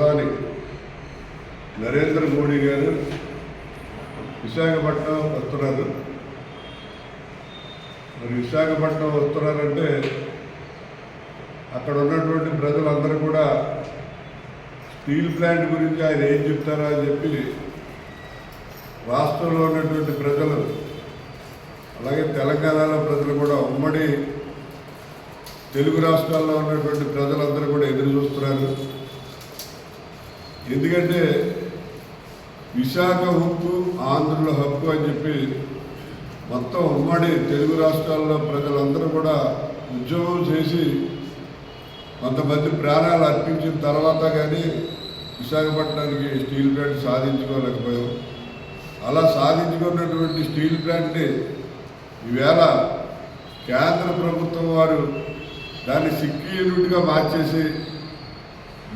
ప్రధాని నరేంద్ర మోడీ గారు విశాఖపట్నం వస్తున్నారు. మరి విశాఖపట్నం వస్తున్నారంటే అక్కడ ఉన్నటువంటి ప్రజలందరూ కూడా స్టీల్ ప్లాంట్ గురించి ఆయన ఏం చెప్తారా అని చెప్పి రాష్ట్రంలో ఉన్నటువంటి ప్రజలు అలాగే తెలంగాణలో ప్రజలు కూడా ఉమ్మడి తెలుగు రాష్ట్రాల్లో ఉన్నటువంటి ప్రజలందరూ కూడా ఎదురు చూస్తున్నారు. ఎందుకంటే విశాఖ హక్కు ఆంధ్రుల హక్కు అని చెప్పి మొత్తం ఉమ్మడి తెలుగు రాష్ట్రాల్లో ప్రజలందరూ కూడా ఉద్యోగం చేసి కొంతమంది ప్రాణాలు అర్పించిన తర్వాత కానీ విశాఖపట్నానికి స్టీల్ ప్లాంట్ సాధించుకోలేకపోయాం. అలా సాధించుకున్నటువంటి స్టీల్ ప్లాంట్ని ఈవేళ కేంద్ర ప్రభుత్వం వారు దాన్ని సిక్కి యూనిట్గా మార్చేసి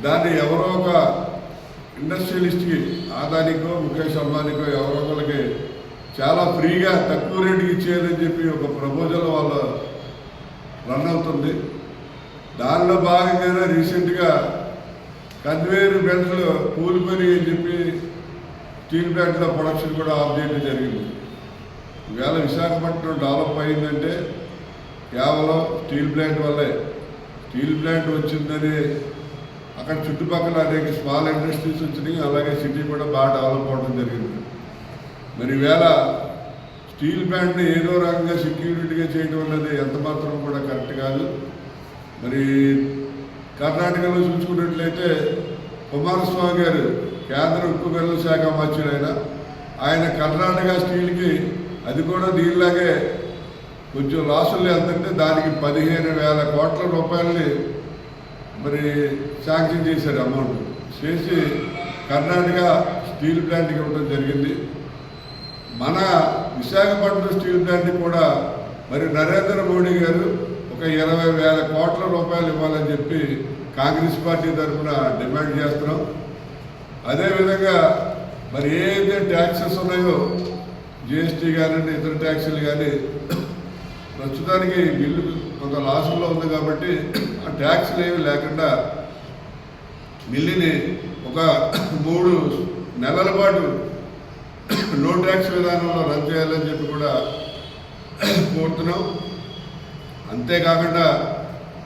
దాన్ని ఎవరో ఒక ఇండస్ట్రియలిస్ట్కి ఆదానికో ముఖేష్ అంబానీకో ఎవరో ఒకరికి చాలా ఫ్రీగా తక్కువ రేటుకి ఇచ్చేయాలని చెప్పి ఒక ప్రపోజల్ వాళ్ళ రన్ అవుతుంది. దానిలో భాగంగానే రీసెంట్గా కన్వేయర్ బెల్ట్లు కూలిపోయి అని చెప్పి స్టీల్ ప్లాంట్లో ప్రొడక్షన్ కూడా ఆఫ్ చేయడం జరిగింది. ఈవేళ విశాఖపట్నం డెవలప్ అయిందంటే కేవలం స్టీల్ ప్లాంట్ వల్లే. స్టీల్ ప్లాంట్ వచ్చిందని అక్కడ చుట్టుపక్కల అనేక స్మాల్ ఇండస్ట్రీస్ వచ్చినాయి. అలాగే సిటీ కూడా బాగా డెవలప్ అవడం జరిగింది. మరి ఈవేళ స్టీల్ ప్లాంట్ని ఏదో రకంగా సెక్యూరిటీగా చేయడం అనేది ఎంత మాత్రం కూడా కరెక్ట్ కాదు. మరి కర్ణాటకలో చూసుకున్నట్లయితే కుమారస్వామి గారు కేంద్ర ఉక్కు గనుల శాఖ మంత్రులు ఆయన. ఆయన కర్ణాటక స్టీల్కి అది కూడా దీనిలాగే కొంచెం లాసులు వెళ్తుంటే దానికి పదిహేను వేల కోట్ల రూపాయలని మరి శాంక్షన్ చేశారు అమౌంట్. చేసి కర్ణాటక స్టీల్ ప్లాంట్కి ఇవ్వడం జరిగింది. మన విశాఖపట్నం స్టీల్ ప్లాంట్ కూడా మరి నరేంద్ర మోడీ గారు ఒక ఇరవై వేల కోట్ల రూపాయలు ఇవ్వాలని చెప్పి కాంగ్రెస్ పార్టీ తరఫున డిమాండ్ చేస్తున్నాం. అదేవిధంగా మరి ఏదైతే ట్యాక్సెస్ ఉన్నాయో జిఎస్టీ కానివ్వండి ఇతర ట్యాక్సులు కానీ ప్రస్తుతానికి బిల్లు కొంత లాసుల్లో ఉంది కాబట్టి ట్యాక్స్లు ఏమి లేకుండా మిల్లుని ఒక మూడు నెలల పాటు నో ట్యాక్స్ విధానంలో రన్ చేయాలని చెప్పి కూడా కోరుతున్నాం. అంతేకాకుండా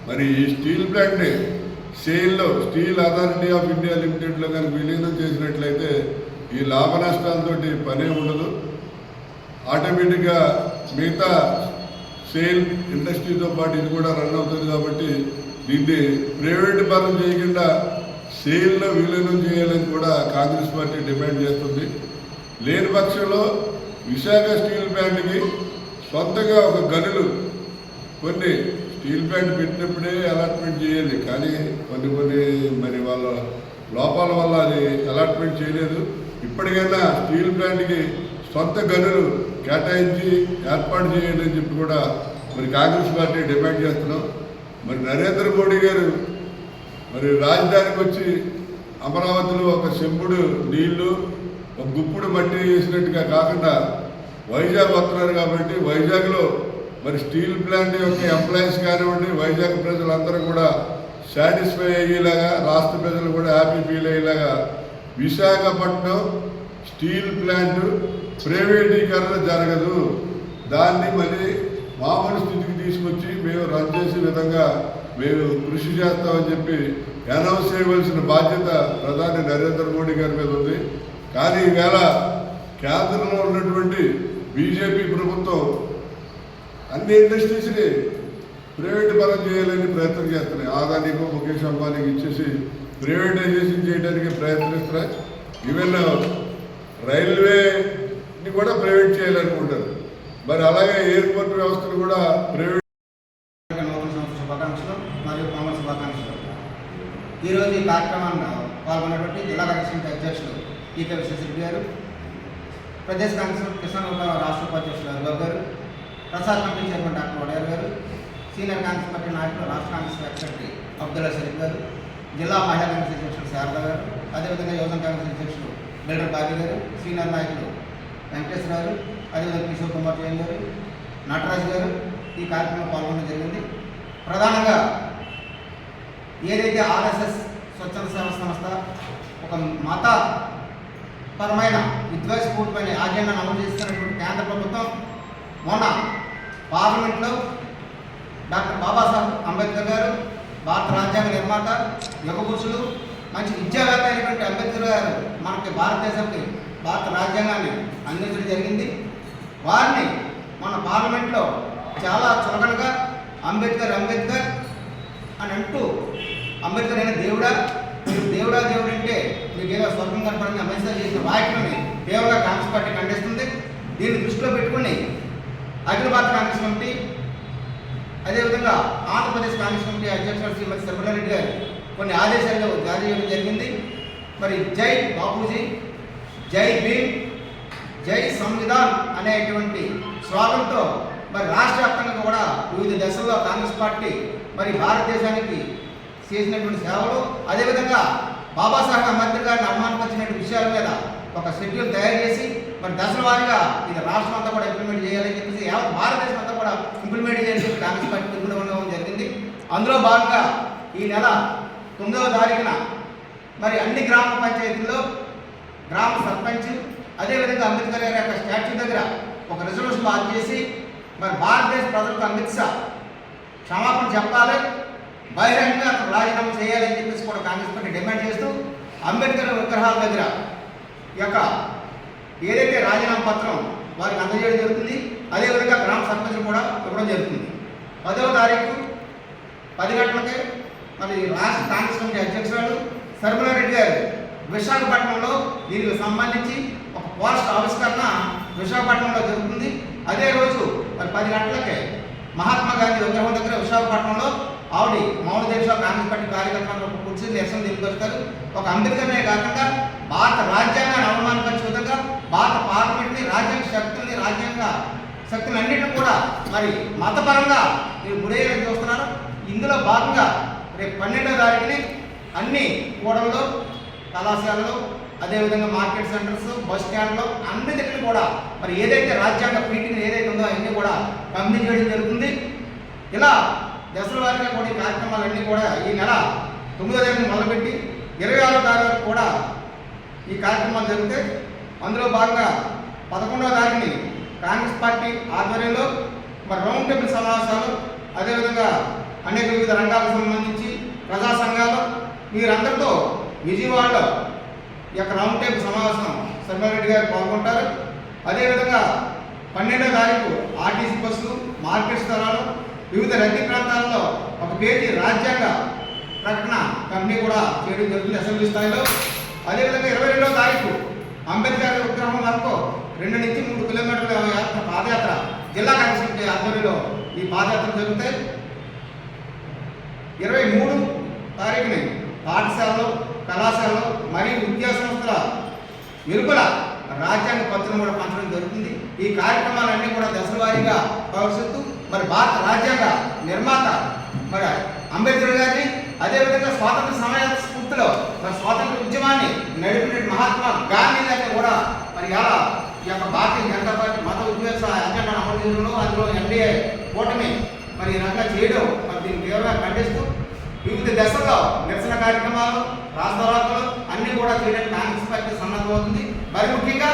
మరి ఈ స్టీల్ ప్లాంట్ని సేల్లో స్టీల్ అథారిటీ ఆఫ్ ఇండియా లిమిటెడ్లో కనుక విలీనం చేసినట్లయితే ఈ లాభ నష్టాలతోటి పనే ఉండదు. ఆటోమేటిక్గా మిగతా సేల్ ఇండస్ట్రీతో పాటు ఇది కూడా రన్ అవుతుంది కాబట్టి దీన్ని ప్రైవేట్ పరం చేయకుండా సేల్లో విలీనం చేయాలని కూడా కాంగ్రెస్ పార్టీ డిమాండ్ చేస్తుంది. లేని పక్షంలో విశాఖ స్టీల్ ప్లాంట్కి సొంతగా ఒక గనులు కొన్ని స్టీల్ ప్లాంట్ పెట్టినప్పుడే అలాట్మెంట్ చేయాలి. కానీ కొన్ని కొన్ని మరి వాళ్ళ లోపాల వల్ల అది అలాట్మెంట్ చేయలేదు. ఇప్పటికైనా స్టీల్ ప్లాంట్కి సొంత గనులు కేటాయించి ఏర్పాటు చేయాలి అని చెప్పి కూడా మరి కాంగ్రెస్ పార్టీ డిమాండ్ చేస్తున్నాం. మరి నరేంద్ర మోడీ గారు మరి రాజధానికి వచ్చి అమరావతిలో ఒక చెంబుడు నీళ్ళు ఒక గుప్పుడు మట్టి వేసినట్టుగా కాకుండా వైజాగ్ వస్తున్నారు కాబట్టి వైజాగ్లో మరి స్టీల్ ప్లాంట్ యొక్క ఎంప్లాయీస్ కానివ్వండి వైజాగ్ ప్రజలందరూ కూడా సాటిస్ఫై అయ్యేలాగా రాష్ట్ర ప్రజలు కూడా హ్యాపీ ఫీల్ అయ్యేలాగా విశాఖపట్నం స్టీల్ ప్లాంట్ ప్రైవేటీకరణ జరగదు. దాన్ని మళ్ళీ రన్ చేసే విధంగా మేము కృషి చేస్తామని చెప్పి అనౌన్స్ చేయవలసిన బాధ్యత ప్రధాని నరేంద్ర మోడీ గారి మీద ఉంది. కానీ ఈవేళ కేంద్రంలో ఉన్నటువంటి బీజేపీ ప్రభుత్వం అన్ని ఇండస్ట్రీస్ని ప్రైవేట్ పరం చేయాలని ప్రయత్నం చేస్తున్నాయి. ఆదానికి ముఖేష్ అంబానీకి ఇచ్చేసి ప్రైవేటైజేషన్ చేయడానికి ప్రయత్నిస్తున్నాయి. ఈవెన్ రైల్వేని కూడా ప్రైవేట్ చేయాలనుకుంటారు. మరి అలాగే ఎయిర్పోర్ట్ వ్యవస్థను కూడా ప్రైవేట్ మరియు పొంగల్ శుభాకాంక్షలు. ఈరోజు ఈ కార్యక్రమాన్ని పాల్గొన్నటువంటి జిల్లా కాంగ్రెస్ అధ్యక్షులు ఈకే విశ్వశ్రెడ్డి గారు ప్రదేశ్ కాంగ్రెస్ కిసాన్ ఉప రాష్ట్ర ఉపాధ్యక్షులు అరుబాబు గారు Prasad committee chairman doctor Vader గారు సీనియర్ కాంగ్రెస్ పార్టీ నాయకులు రాష్ట్ర కాంగ్రెస్ సెక్రటరీ అబ్దుల్లా షరీఫ్ గారు జిల్లా మహిళా కాంగ్రెస్ అధ్యక్షులు శారద గారు అదేవిధంగా యువజన కాంగ్రెస్ అధ్యక్షులు బిల్డర్ బాబీ గారు సీనియర్ నాయకులు వెంకటేశ్వర గారు అదేవిధంగా కిషోర్ కుమార్ జైన్ గారు నటరాజు గారు ఈ కార్యక్రమంలో పాల్గొనడం జరిగింది. ప్రధానంగా ఏదైతే ఆర్ఎస్ఎస్ స్వచ్ఛంద సేవ సంస్థ ఒక మత పరమైన విద్వేషపూరితమైన ఆజెండాను అమలు చేస్తున్నటువంటి కేంద్ర ప్రభుత్వం మొన్న పార్లమెంట్లో డాక్టర్ బాబాసాహెబ్ అంబేద్కర్ గారు భారత రాజ్యాంగ నిర్మాత యుగపురుషులు మంచి విద్యావేత్త అయినటువంటి అంబేద్కర్ గారు మనకి భారతదేశానికి భారత రాజ్యాంగాన్ని అందించడం జరిగింది. వారిని మన పార్లమెంట్లో చాలా చులకనగా అంబేద్కర్ అంబేద్కర్ అని అంటూ అంబేద్కర్ అయిన దేవుడా? మీరు దేవుడా దేవుడు అంటే మీకు ఏదో స్వర్గం కనపడని అంబేద్కర్ చేసిన వ్యాఖ్యలని దేవుడా కాంగ్రెస్ పార్టీ ఖండిస్తుంది. దీన్ని దృష్టిలో పెట్టుకుని అఖిల భారత కాంగ్రెస్ కమిటీ అదేవిధంగా ఆంధ్రప్రదేశ్ కాంగ్రెస్ కమిటీ అధ్యక్షుడు శ్రీమతి శర్మలారెడ్డి గారు కొన్ని ఆదేశాలు జారీ చేయడం జరిగింది. మరి జై బాపూజీ జై భీమ్ జై సంవిధాన్ అనేటువంటి స్లోగన్తో మరి రాష్ట్ర వ్యాప్తంగా కూడా వివిధ దశల్లో కాంగ్రెస్ పార్టీ మరి భారతదేశానికి చేసినటువంటి సేవలు అదేవిధంగా బాబాసాహెబ్ అంబేద్కర్ గారిని అవమానపరిచినటువంటి విషయాల మీద ఒక షెడ్యూల్ తయారు చేసి మరి దశల వారీగా ఇది రాష్ట్రం అంతా కూడా ఇంప్లిమెంట్ చేయాలని చెప్పేసి యావత్ భారతదేశం అంతా కూడా ఇంప్లిమెంట్ చేయాలని కాంగ్రెస్ పార్టీ పిలుపులో జరిగింది. అందులో భాగంగా ఈ నెల తొమ్మిదవ తారీఖున మరి అన్ని గ్రామ పంచాయతీల్లో గ్రామ సర్పంచ్ అదేవిధంగా అంబేద్కర్ గారి యొక్క స్టాచ్యూ దగ్గర ఒక రిజర్వేషన్ పాస్ చేసి మరి భారతదేశ ప్రజలకు అమిత్ షా క్షమాపణ చెప్పాలి? బహిరంగంగా రాజీనామా చేయాలని చెప్పేసి కూడా కాంగ్రెస్ పార్టీ డిమాండ్ చేస్తూ అంబేద్కర్ విగ్రహాల దగ్గర యొక్క ఏదైతే రాజీనామా పత్రం వారికి అందజేయడం జరుగుతుంది అదేవిధంగా గ్రామ సర్పంచ్ కూడా ఇవ్వడం జరుగుతుంది. పదవ తారీఖు పది గంటలకే మరి రాష్ట్ర కాంగ్రెస్ కమిటీ అధ్యక్షురాలు సర్మలారెడ్డి గారు విశాఖపట్నంలో దీనికి సంబంధించి ఒక పోస్ట్ ఆవిష్కరణ విశాఖపట్నంలో జరుగుతుంది. అదే రోజు మరి పది గంటలకే మహాత్మా గాంధీ విగ్రహం దగ్గర విశాఖపట్నంలో ఆవిడ మౌన దేశ కాంగ్రెస్ పార్టీ కార్యకర్తలు ఒక కుర్చీ నిరసన తీసుకొస్తారు ఒక అంబేద్కర్నే కాకుండా భారత రాజ్యాంగాన్ని అవమానపరిచే విధంగా భారత పార్లమెంట్ని రాజ్యాంగ శక్తుల్ని రాజ్యాంగ శక్తులన్నింటినీ కూడా మరి మతపరంగా మీరు గురయ్యేలా చూస్తున్నారు. ఇందులో భాగంగా రేపు పన్నెండో తారీఖుని అన్ని కూడల్లో కళాశాలలో అదేవిధంగా మార్కెట్ సెంటర్స్ బస్ స్టాండ్లో అన్ని దగ్గర కూడా మరి ఏదైతే రాజ్యాంగ మీటింగ్ ఏదైతే ఉందో అవన్నీ కూడా పంపిణీ చేయడం జరుగుతుంది. ఇలా దశల వారిగా కూడా ఈ కార్యక్రమాలన్నీ కూడా ఈ నెల తొమ్మిదో తేదీ మొదలుపెట్టి ఇరవై ఆరో తారీఖు కూడా ఈ కార్యక్రమాలు జరిగితే అందులో భాగంగా పదకొండవ తారీఖుని కాంగ్రెస్ పార్టీ ఆధ్వర్యంలో మరి రౌండ్ టేబుల్ సమావేశాలు అదేవిధంగా అనేక వివిధ రంగాలకు సంబంధించి ప్రజా సంఘాలు మీరందరితో విజయవాడలో యొక్క రౌండ్ టేబుల్ సమావేశం శర్మారెడ్డి గారు పాల్గొంటారు. అదేవిధంగా పన్నెండో తారీఖు ఆర్టీసీ బస్సులు మార్కెట్ స్థలాలు వివిధ రద్దీ ప్రాంతాల్లో ఒక పేజీ రాజ్యాంగ ప్రకటన కంపెనీ కూడా చేయడం జరుగుతుంది అసెంబ్లీ స్థాయిలో. అదేవిధంగా ఇరవై రెండో తారీఖు అంబేద్కర్ విగ్రహం వరకు రెండు నుంచి మూడు కిలోమీటర్ల యాత్ర పాదయాత్ర జిల్లా కాంగ్రెస్ ఆధ్వర్యంలో ఈ పాదయాత్ర జరుగుతాయి. ఇరవై మూడు తారీఖుని పాఠశాలలో కళాశాలలో మరియు విద్యా సంస్థల వెలుపల రాజ్యాంగ పత్రం కూడా పంచడం జరుగుతుంది. ఈ కార్యక్రమాలన్నీ కూడా దశలవారీగా భవిష్యత్తు మరి భారత రాజ్యాంగ నిర్మాత మరి అంబేద్కర్ గారిని అదేవిధంగా స్వాతంత్ర సమయ స్ఫూర్తిలో మరి స్వాతంత్ర ఉద్యమాన్ని నడిపిన మహాత్మా గాంధీ గారిని కూడా మరి ఎలా ఈ యొక్క భారతీయ జనతా పార్టీ మత ఉద్వేష అజెండా అమలు చేయడంలో అందులో ఎన్డీఏ కూటమి మరి ఈ రకంగా చేయడం మరి దీన్ని తీవ్రంగా ఖండిస్తూ వివిధ దశల్లో నిరసన కార్యక్రమాలు రాష్ట్ర అన్ని కూడా చేయడానికి కాంగ్రెస్ పార్టీ సన్నద్ధమవుతుంది. మరి ముఖ్యంగా